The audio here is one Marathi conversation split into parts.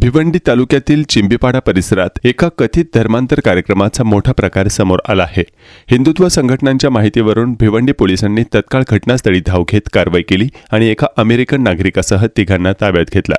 भिवंडी तालुक्यातील चिंबीपाडा परिसरात एका कथित धर्मांतर कार्यक्रमाचा मोठा प्रकार समोर आला आहे. हिंदुत्व संघटनांच्या माहितीवरून भिवंडी पोलिसांनी तत्काळ घटनास्थळी धाव घेत कारवाई केली आणि एका अमेरिकन नागरिकासह तिघांना ताब्यात घेतला.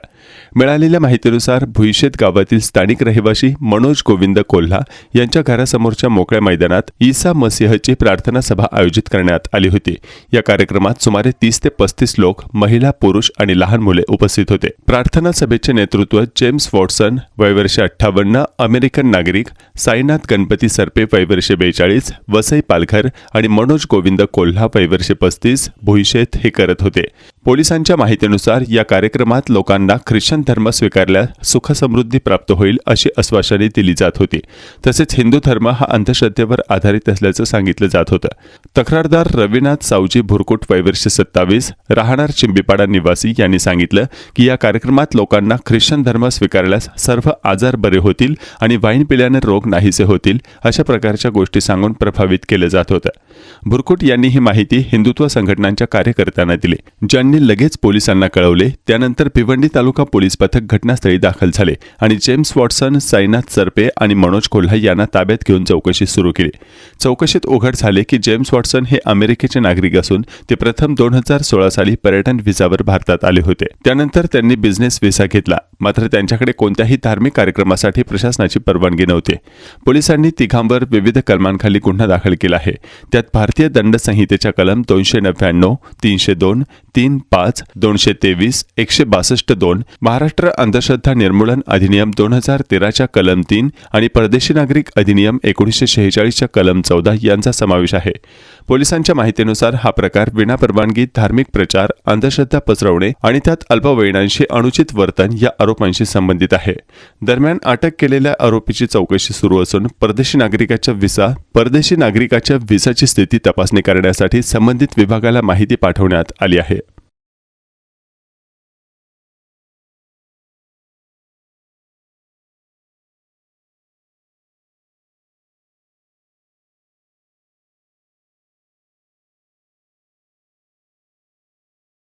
मिळालेल्या माहितीनुसार भुईशेत गावातील स्थानिक रहिवाशी मनोज गोविंद कोल्हा यांच्या घरासमोरच्या मोकळ्या मैदानात ईसा मसीहची प्रार्थना सभा आयोजित करण्यात आली होती. या कार्यक्रमात सुमारे तीस ते पस्तीस लोक महिला पुरुष आणि लहान मुले उपस्थित होते. प्रार्थना सभेचे नेतृत्व जेम्स वॉटसन वयवर्षे अठ्ठावन्न अमेरिकन नागरिक साईनाथ गणपती सरपे वयवर्षे बेचाळीस वसई पालघर आणि मनोज गोविंद कोल्हा वयवर्षे पस्तीस भुईशेत हे करत होते. पोलिसांच्या माहितीनुसार या कार्यक्रमात लोकांना ख्रिश्चन धर्म स्वीकारल्यास सुखसमृद्धी प्राप्त होईल अशी आश्वासने दिली जात होती. तसेच हिंदू धर्म हा अंधश्रद्धेवर आधारित असल्याचं सांगितलं जात होतं. तक्रारदार रविनाथ सावजी भुरकुट वयवर्षे सत्तावीस राहणार चिंबीपाडा निवासी यांनी सांगितलं की या कार्यक्रमात लोकांना ख्रिश्चन धर्म स्वीकारल्यास सर्व आजार बरे होतील आणि वाईन पिल्याने रोग नाहीसे होतील अशा प्रकारच्या गोष्टी सांगून प्रभावित केलं जात होतं. भुरकुट यांनी ही माहिती हिंदुत्व संघटनांच्या कार्यकर्त्यांना दिली ज्यांनी लगेच पोलिसांना कळवले. त्यानंतर भिवंडी तालुका पोलीस पथक घटनास्थळी दाखल झाले आणि जेम्स वॉटसन साईनाथ सरपे आणि मनोज कोल्हा यांना ताब्यात घेऊन चौकशी सुरू केली. चौकशीत उघड झाले की जेम्स वॉटसन हे अमेरिकेचे नागरिक असून ते प्रथम दोन हजार सोळा साली पर्यटन व्हिसावर भारतात आले होते. त्यानंतर त्यांनी बिझनेस व्हिसा घेतला. मात्र त्यांच्याकडे कोणत्याही धार्मिक कार्यक्रमासाठी प्रशासनाची परवानगी नव्हती. पोलिसांनी तिघांवर विविध कलमांखाली गुन्हा दाखल केला आहे. त्यात भारतीय दंड संहितेच्या कलम दोनशे नव्याण्णव तीनशे दोन तीन पाच दोनशे तेवीस एकशे बासष्ट दोन महाराष्ट्र अंधश्रद्धा निर्मूलन अधिनियम दोन हजार तेराच्या कलम तीन आणि परदेशी नागरिक अधिनियम एकोणीसशे शेहेचाळीसच्या कलम चौदा यांचा समावेश आहे. पोलिसांच्या माहितीनुसार हा प्रकार विनापरवानगी धार्मिक प्रचार अंधश्रद्धा पसरवणे आणि त्यात अल्पवयीनांशी अनुचित वर्तन या आरोपांशी संबंधित आहे. दरम्यान अटक केलेल्या आरोपीची चौकशी सुरू असून परदेशी नागरिकाच्या व्हिसा परदेशी नागरिकाच्या व्हिसाची स्थिती तपासणी करण्यासाठी संबंधित विभागाला माहिती पाठवण्यात आली आहे.